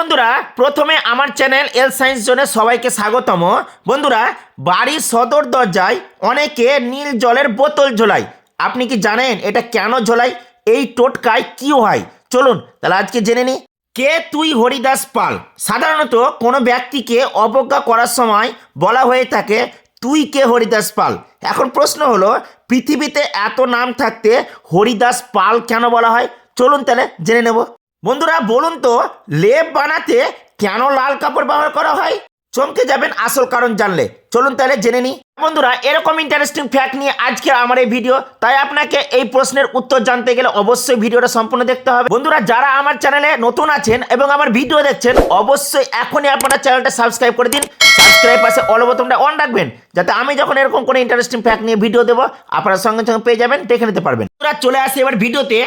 বন্ধুরা, প্রথমে আমার চ্যানেল এল সায়েন্স জোনে সবাইকে স্বাগতম। বন্ধুরা, বাড়ির সদর দরজায় অনেকে নীল জলের বোতল ঝোলায়। আপনি কি জানেন এটা কেন ঝোলায়? এই টোটকায় কি হয়? চলুন, তাহলে আজকে জেনে নিই। কে তুই হরিদাস পাল? সাধারণত কোনো ব্যক্তিকে অবজ্ঞা করার সময় বলা হয়ে থাকে, তুই কে হরিদাস পাল? এখন প্রশ্ন হলো, পৃথিবীতে এত নাম থাকতে হরিদাস পাল কেন বলা হয়? চলুন তাহলে জেনে নেব। বন্ধুরা, বলুন তো, লেপ বানাতে কেন লাল কাপড় ব্যবহার করা হয়? চমকে যাবেন আসল কারণ জানলে। চলুন তাহলে জেনে নিই। বন্ধুরা, এরকম ইন্টারেস্টিং ফ্যাক্ট নিয়ে আজকে আমার এই ভিডিও তাই আপনাকে এই প্রশ্নের উত্তর জানতে গেলে অবশ্যই ভিডিওটা সম্পূর্ণ দেখতে হবে। বন্ধুরা, যারা আমার চ্যানেলে নতুন আছেন এবং আমার ভিডিও দেখছেন, অবশ্যই এখনই আপনারা চ্যানেলটা সাবস্ক্রাইব করে দিন। সাবস্ক্রাইব পাশে অল বোতামটা অন রাখবেন, যাতে আমি যখন এরকম কোনো ইন্টারেস্টিং ফ্যাক্ট নিয়ে ভিডিও দেবো, আপনারা সঙ্গে সঙ্গে পেয়ে যাবেন, দেখে নিতে পারবেন। বন্ধুরা, চলে আসি এবার ভিডিওতে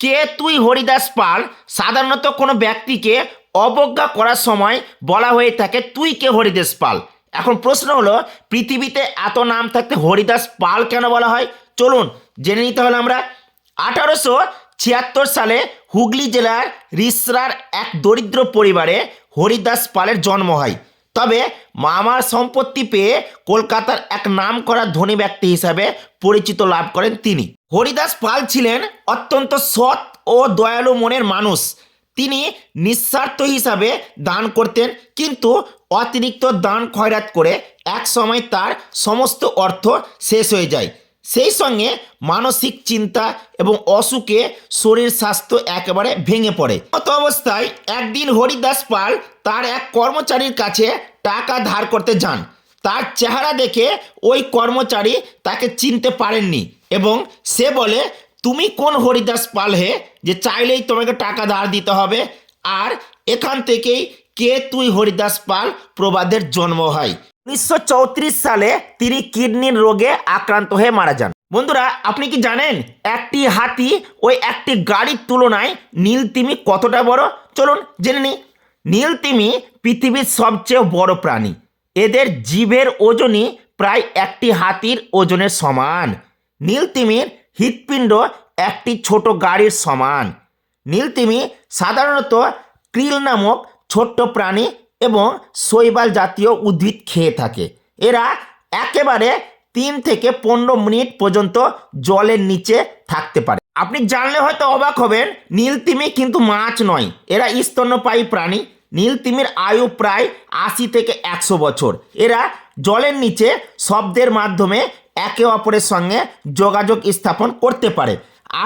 কে তুই হরিদাস পাল? সাধারণত কোনো ব্যক্তিকে অবজ্ঞা করার সময় বলা হয়ে থাকে, তুই কে হরিদাস পাল? এখন প্রশ্ন হলো, পৃথিবীতে এত নাম থাকতে হরিদাস পাল কেন বলা হয়? চলুন, জেনে নিতে হলে আমরা। আঠারোশো ছিয়াত্তর সালে হুগলি জেলার রিসরার এক দরিদ্র পরিবারে হরিদাস পালের জন্ম হয়। তবে মামার সম্পত্তি পেয়ে কলকাতার এক নাম করা ধনী ব্যক্তি হিসাবে পরিচিত লাভ করেন তিনি। হরিদাস পাল ছিলেন অত্যন্ত সৎ ও দয়ালু মনের মানুষ। তিনি নিঃস্বার্থ হিসাবে দান করতেন, কিন্তু অতিরিক্ত দান খয়রাত করে এক সময় তার সমস্ত অর্থ শেষ হয়ে যায়। সেই সঙ্গে মানসিক চিন্তা এবং অসুখে শরীর স্বাস্থ্য একেবারে ভেঙে পড়ে। গত অবস্থায় একদিন হরিদাস পাল তার এক কর্মচারীর কাছে টাকা ধার করতে যান। তার চেহারা দেখে ওই কর্মচারী তাকে চিনতে পারেননি এবং সে বলে, তুমি কোন হরিদাস পাল হে যে চাইলেই তোমাকে টাকা ধার দিতে হবে? আর এখান থেকেই কে তুই হরিদাস পাল প্রবাদের জন্ম হয়? উনিশশো চৌত্রিশ সালে তিনি কিডনির রোগে আক্রান্ত হয়ে মারা যান। বন্ধুরা, আপনি কি জানেন একটি হাতি ওই একটি গাড়ির তুলনায় নীলতিমি কতটা বড়? চলুন জেনে নিই। নীলতিমি পৃথিবীর সবচেয়ে বড় প্রাণী। এদের জীবের ওজনই প্রায় একটি হাতির ওজনের সমান। নীলতিমির হৃৎপিণ্ড একটি ছোট গাড়ির সমান। নীলতিমি সাধারণত ক্রিল নামক ছোট্ট প্রাণী এবং শৈবাল জাতীয় উদ্ভিদ খেয়ে থাকে। এরা একেবারে তিন থেকে পনেরো মিনিট পর্যন্ত জলের নিচে থাকতে পারে। আপনি জানলে হয়তো অবাক হবেন, নীলতিমি কিন্তু মাছ নয়। এরা স্তন্যপায়ী প্রাণী। নীলতিমির আয়ু প্রায় আশি থেকে একশো বছর। এরা জলের নিচে শব্দের মাধ্যমে একে অপরের সঙ্গে যোগাযোগ স্থাপন করতে পারে।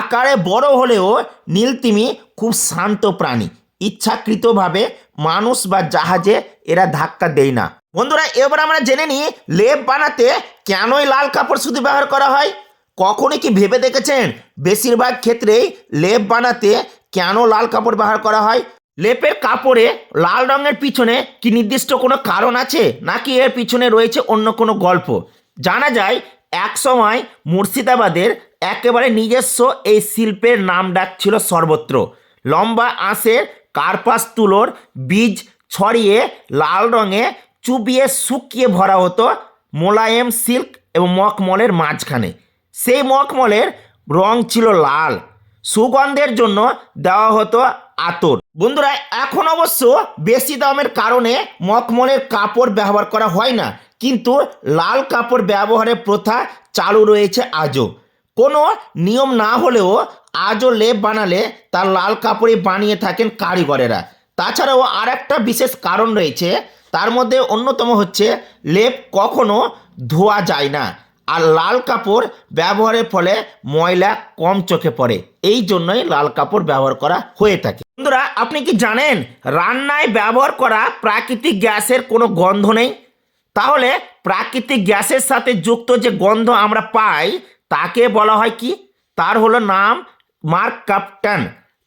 আকারে বড় হলেও নীলতিমি খুব শান্ত প্রাণী। ইচ্ছাকৃতভাবে মানুষ বা জাহাজে এরা ধাক্কা দেয় না। বন্ধুরা, এবার আমরা জেনে নিই, লেপ বানাতে কেনই লাল কাপড় শুধু ব্যবহার করা হয়? কখনই কি ভেবে দেখেছেন? বেশিরভাগ ক্ষেত্রেই লেপ বানাতে কেন লাল কাপড় ব্যবহার করা হয়? লেপের কাপড়ে লাল রঙের পিছনে কি নির্দিষ্ট কোনো কারণ আছে? নাকি এর পিছনে রয়েছে অন্য কোনো গল্প? জানা যায়, এক সময় মুর্শিদাবাদের একেবারে নিজস্ব এই শিল্পের নাম ডাক ছিল সর্বত্র। লম্বা আঁশের কার্পাস তুলোর বীজ ছড়িয়ে লাল রঙে চুবিয়ে শুকিয়ে ভরা হতো মোলায়েম সিল্ক এবং মখমলের মাঝখানে। সেই মখমলের রং ছিল লাল। সুগন্ধের জন্য দেওয়া হতো আতর। বন্ধুরা, এখন অবশ্য বেশি দামের কারণে মখমলের কাপড় ব্যবহার করা হয় না, কিন্তু লাল কাপড় ব্যবহারের প্রথা চালু রয়েছে আজও। কোনো নিয়ম না হলেও আজও লেপ বানালে তার লাল কাপড়ে বানিয়ে থাকেন কারিগরেরা। তাছাড়াও আর একটা বিশেষ কারণ রয়েছে, তার মধ্যে অন্যতম হচ্ছে লেপ কখনো ধোয়া যায় না। আর লাল কাপড় ব্যবহারের ফলে ময়লা কম চোখে পড়ে। এই জন্যই লাল কাপড় ব্যবহার করা হয়ে থাকে। বন্ধুরা, আপনি কি জানেন রান্নায় ব্যবহার করা প্রাকৃতিক গ্যাসের কোনো গন্ধ নেই? তাহলে প্রাকৃতিক গ্যাসের সাথে যুক্ত যে গন্ধ আমরা পাই, তাকে বলা হয় কি? তার হলো নাম মার্ক কাপটান।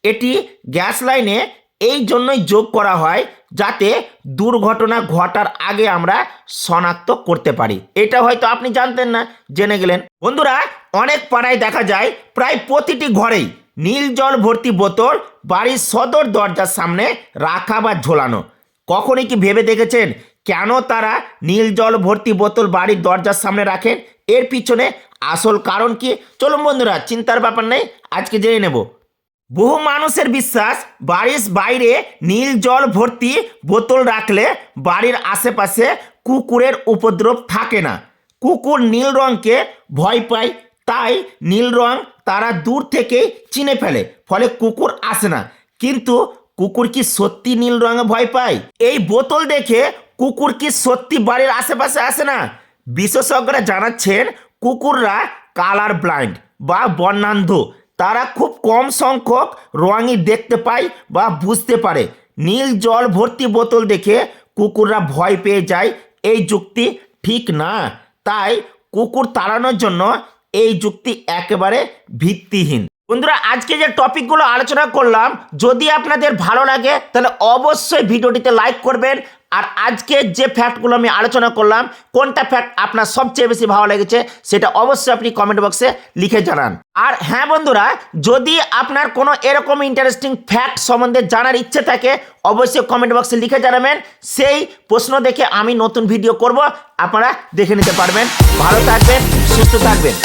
এটি গ্যাস লাইনে এই জন্যই যোগ করা হয় যাতে দুর্ঘটনা ঘটার আগে আমরা শনাক্ত করতে পারি। এটা হয়তো আপনি জানতেন না, জেনে গেলেন। বন্ধুরা, অনেক পাড়ায় দেখা যায়, প্রায় প্রতিটি ঘরেই নীল জল ভর্তি বোতল, বাড়ির সদর দরজার সামনে রাখা বা ঝোলানো। কখনই কি ভেবে দেখেছেন কেন তারা নীল জল ভর্তি বোতল বাড়ির দরজার সামনে রাখেন? এর পিছনে আসল কারণ কি? চলুন বন্ধুরা, চিন্তার ব্যাপার নেই, আজকে জেনে নেব। বহু মানুষের বিশ্বাস, বাড়ির বাইরে নীল জল ভর্তি বোতল রাখলে বাড়ির আশেপাশে কুকুরের উপদ্রব থাকে না। কুকুর নীল রঙকে ভয় পায়, তাই নীল রং তারা দূর থেকেই চিনে ফেলে, ফলে কুকুর আসে না। কিন্তু কুকুর কি সত্যি নীল রঙে ভয় পায়? এই বোতল দেখে কুকুর কি সত্যি বাড়ির আশেপাশে আসে না? বিশেষজ্ঞরা জানাচ্ছেন, কুকুররা কালার ব্লাইন্ড বা বর্ণান্ধ। তারা খুব কম সংখ্যক রঙই দেখতে পায় বা বুঝতে পারে। নীল জল ভর্তি বোতল দেখে কুকুররা ভয় পেয়ে যায়, এই যুক্তি ঠিক না। তাই কুকুর তাড়ানোর জন্য এই যুক্তি একেবারে ভিত্তিহীন। বন্ধুরা, আজকে যে টপিকগুলো আলোচনা করলাম, যদি আপনাদের ভালো লাগে, তাহলে অবশ্যই ভিডিওটিতে লাইক করবেন আর আজকে যে ফ্যাক্টগুলো আমি আলোচনা করলাম, কোনটা ফ্যাক্ট আপনার সবচেয়ে বেশি ভালো লেগেছে, সেটা অবশ্যই আপনি কমেন্ট বক্সে লিখে জানান। আর হ্যাঁ বন্ধুরা, যদি আপনার কোনো এরকম ইন্টারেস্টিং ফ্যাক্ট সম্বন্ধে জানার ইচ্ছে থাকে, অবশ্যই কমেন্ট বক্সে লিখে জানাবেন। সেই প্রশ্ন দেখে আমি নতুন ভিডিও করব, আপনারা দেখে নিতে পারবেন। ভালো থাকবেন, সুস্থ থাকবেন।